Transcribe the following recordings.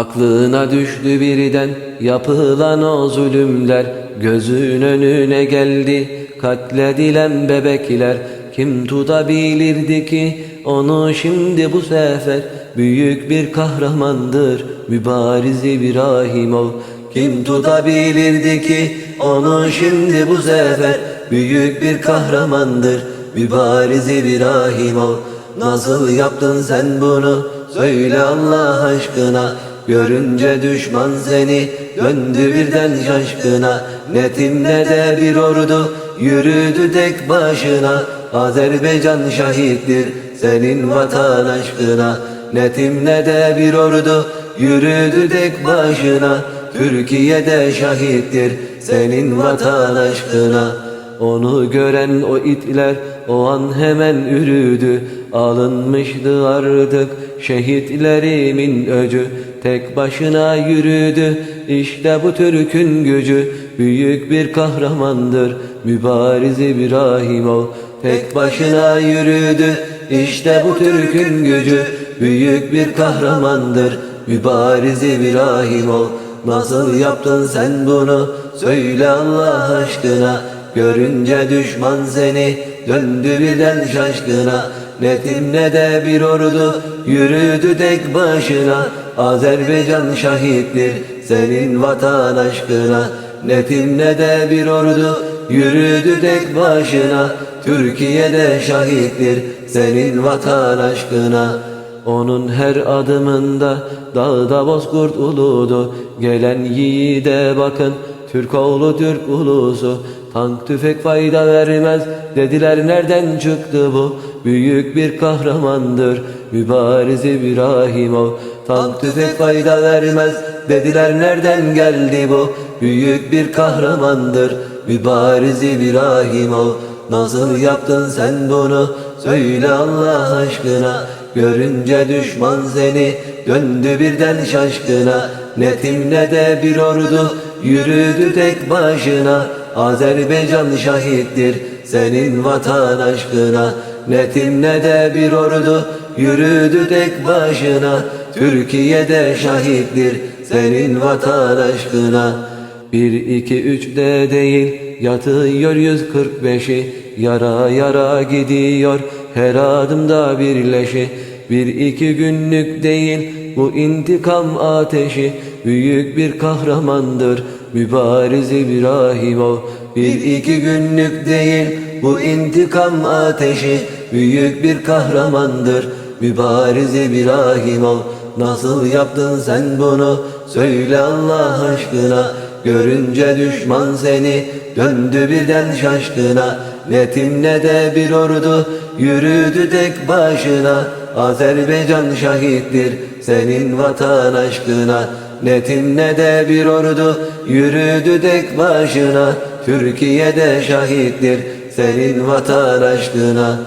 Aklına düştü birden yapılan o zulümler Gözün önüne geldi katledilen bebekler. Kim tutabilirdi ki onu şimdi bu sefer? Büyük bir kahramandır mübariz İbrahimov Kim tutabilirdi ki onu şimdi bu sefer? Büyük bir kahramandır mübariz İbrahimov Nasıl yaptın sen bunu? Söyle Allah aşkına Görünce düşman seni döndü birden şaşkına. Netimle de bir ordu yürüdü tek başına. Azerbaycan şahittir senin vatan aşkına. Netimle de bir ordu yürüdü tek başına. Türkiye'de şahittir senin vatan aşkına. Onu gören o itler o an hemen ürüdü. Alınmıştı artık şehitlerimin öcü Tek başına yürüdü. İşte bu Türk'ün gücü Büyük bir kahramandır. Mübariz İbrahimov Tek başına yürüdü. İşte bu Türk'ün gücü Büyük bir kahramandır. Mübariz İbrahimov Nasıl yaptın sen bunu? Söyle Allah aşkına. Görünce düşman seni döndü birden şaşkına. Netimle de bir ordu yürüdü tek başına Azerbaycan şahittir senin vatan aşkına. Netimle de bir ordu yürüdü tek başına. Türkiye'de şahittir senin vatan aşkına. Onun her adımında dağda bozkurt uludu. Gelen yiğide bakın Türk oğlu Türk ulusu. Tank tüfek fayda vermez Dediler nereden çıktı bu? Büyük bir kahramandır Mübariz İbrahimov Tank tüfek fayda vermez. Dediler nereden geldi bu? Büyük bir kahramandır. Mübariz İbrahimov Nasıl yaptın sen bunu? Söyle Allah aşkına. Görünce düşman seni döndü birden şaşkına. Netimle de bir ordu yürüdü tek başına. Azerbaycan şahittir senin vatan aşkına Netimle de bir ordu yürüdü tek başına. Türkiye'de şahittir senin vatan aşkına. Bir iki üç de değil yatıyor yüz kırk beşi. Yara yara gidiyor her adımda birleşi Bir iki günlük değil bu intikam ateşi. Büyük bir kahramandır mübariz İbrahimov Bir iki günlük değil bu intikam ateşi Büyük bir kahramandır mübariz İbrahimov Nasıl yaptın sen bunu? Söyle Allah aşkına. Görünce düşman seni döndü birden şaşkına. Netimle de bir ordu yürüdü tek başına. Azerbaycan şahittir senin vatan aşkına. Netimle de bir ordu yürüdü tek başına. Türkiye'de şahittir senin vatan aşkına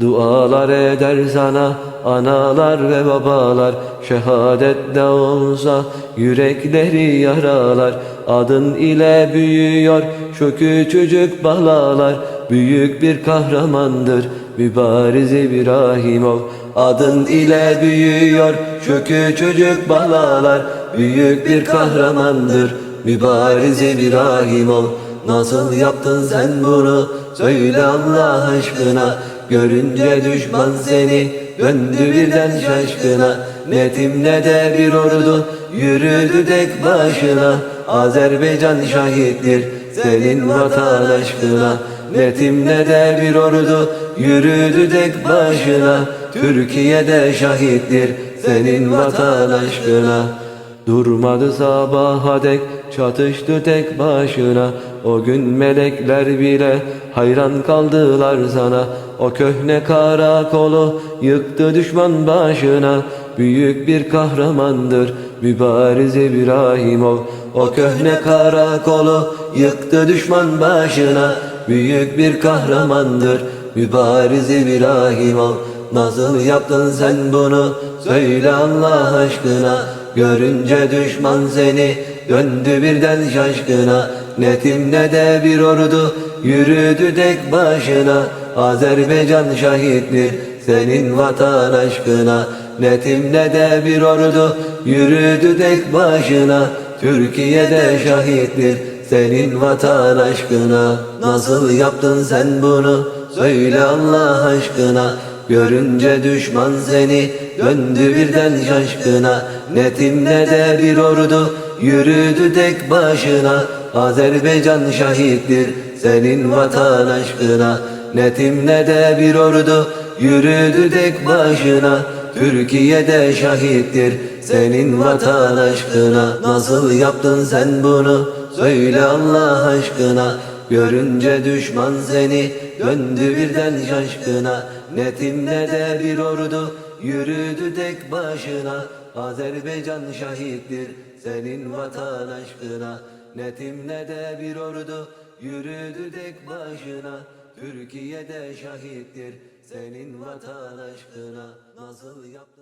Dualar eder sana analar ve babalar Şehadet de olsa yürekleri yaralar. Adın ile büyüyor şu küçücük balalar Büyük bir kahramandır mübariz İbrahimov. Adın ile büyüyor şu küçücük balalar Büyük bir kahramandır mübariz İbrahimov. Nasıl yaptın sen bunu? Söyle Allah aşkına Görünce düşman seni döndü birden şaşkına. Netimle de bir ordu yürüdü tek başına. Azerbaycan şahittir senin vatan aşkına Netimle de bir ordu yürüdü tek başına. Türkiye'de şahittir senin vatan aşkına Durmadı sabaha dek çatıştı tek başına. O gün melekler bile hayran kaldılar sana O köhne karakolu yıktı düşman başına Büyük bir kahramandır mübariz İbrahimov O köhne karakolu yıktı düşman başına Büyük bir kahramandır mübariz İbrahimov Nasıl yaptın sen bunu? Söyle Allah aşkına. Görünce düşman seni döndü birden şaşkına. Netimle de bir ordu yürüdü tek başına Azerbaycan şahittir senin vatan aşkına. Netim ne de bir ordu yürüdü tek başına. Türkiye'de şahittir senin vatan aşkına. Nasıl yaptın sen bunu? Söyle Allah aşkına. Görünce düşman seni döndü birden şaşkına. Netim ne de bir ordu yürüdü tek başına. Azerbaycan şahittir senin vatan aşkına Netim ne de bir ordu yürüdü tek başına. Türkiye'de şahittir senin vatan aşkına Nasıl yaptın sen bunu? Söyle Allah aşkına. Görünce düşman seni döndü birden şaşkına. Netim ne de bir ordu yürüdü tek başına. Azerbaycan şahittir senin vatan aşkına Netim ne de bir ordu yürüdü tek başına Türkiye'de şahittir. Senin vatan aşkına Nasıl yaptın